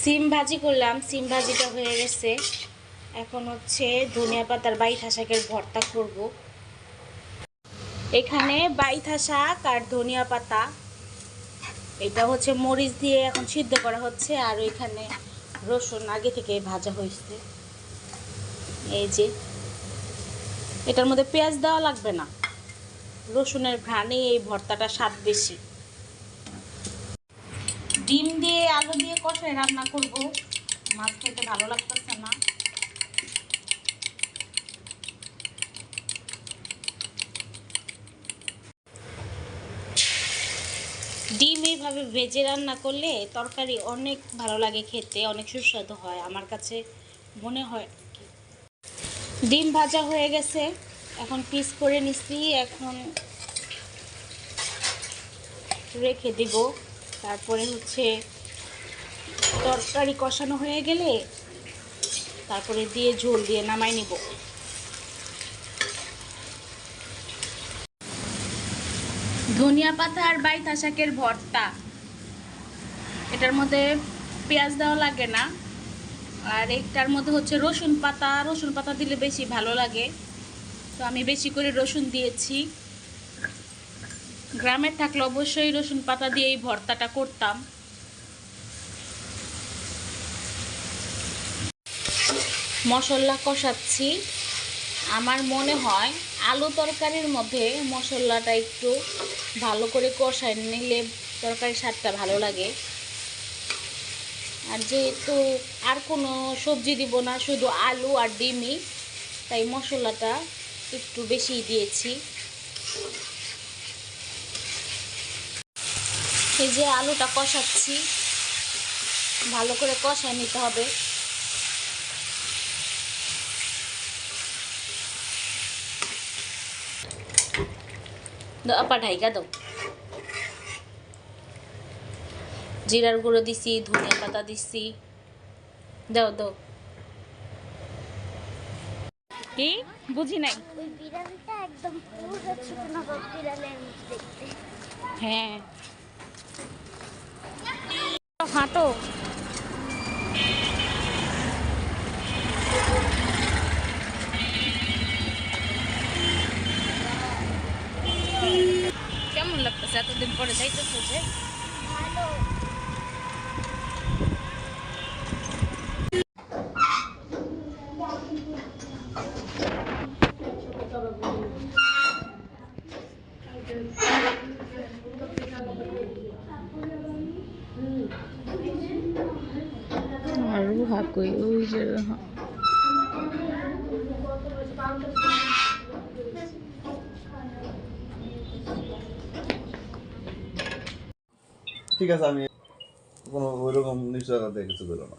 সিম ভাজি করলাম, সিম ভাজিটা হয়ে গেছে। এখন হচ্ছে ধনিয়া পাতার বাইথা শাকের ভর্তা করব। এখানে বাইথা শাক আর ধনিয়া পাতা। এটা হচ্ছে মরিচ দিয়ে এখন সিদ্ধ করা হচ্ছে, আর এখানে রসুন আগে থেকে ভাজা হয়েছে। এই যে, এটার মধ্যে পেঁয়াজ দেওয়া লাগবে না। রসুনের ঘ্রাণে এই ভর্তাটা স্বাদ বেশি। ডিম দিয়ে আলু দিয়ে কষায় রান্না করব। মাছ খেতে ভালো লাগতেছে না। ডিম এইভাবে ভেজে রান্না করলে তরকারি অনেক ভালো লাগে খেতে, অনেক সুস্বাদু হয়, আমার কাছে মনে হয় ডিম ভাজা হয়ে গেছে, এখন পিস করে নিচ্ছি এখন রেখে দিব। তারপরে হচ্ছে তরকারি কষানো হয়ে গেলে তারপরে দিয়ে ঝোল দিয়ে নামাই নিব। ধনিয়া পাতা আর বাইতা শাকের ভর্তা। এটার মধ্যে পেঁয়াজ দেওয়া লাগে না। আর একটার মধ্যে হচ্ছে রসুন পাতা। রসুন পাতা দিলে বেশি ভালো লাগে। তো আমি বেশি করে রসুন দিয়েছি। গ্রামে থাকলে অবশ্যই রসুন পাতা দিয়ে এই ভর্তাটা করতাম। মশলা কষাচ্ছি। আমার মনে হয় আলু তরকারির মধ্যে মশলাটা একটু ভালো করে কষায় নিলে তরকারির স্বাদটা ভালো লাগে। আর যেহেতু আর কোনো সবজি দিব না, শুধু আলু আর ডিমই, তাই মশলাটা একটু বেশি দিয়েছি। এই যে আলুটা কষাচ্ছি ভালো করে কষায় নিতে হবে। আপা ঢাইকা দাও। জিরার গুঁড়ো দিছি ধনিয়া পাতা দিছি। দাও দাও। কি? বুঝি নাই। ওই হাঁটো। কেমন লাগতেছে? এতদিন পরে যাইতেছে যে? ভালো আর হাকুই ওই যে ঠিক আছে আমি কোনো ওইরকম নিশ্চয়তা কিছু বলো না।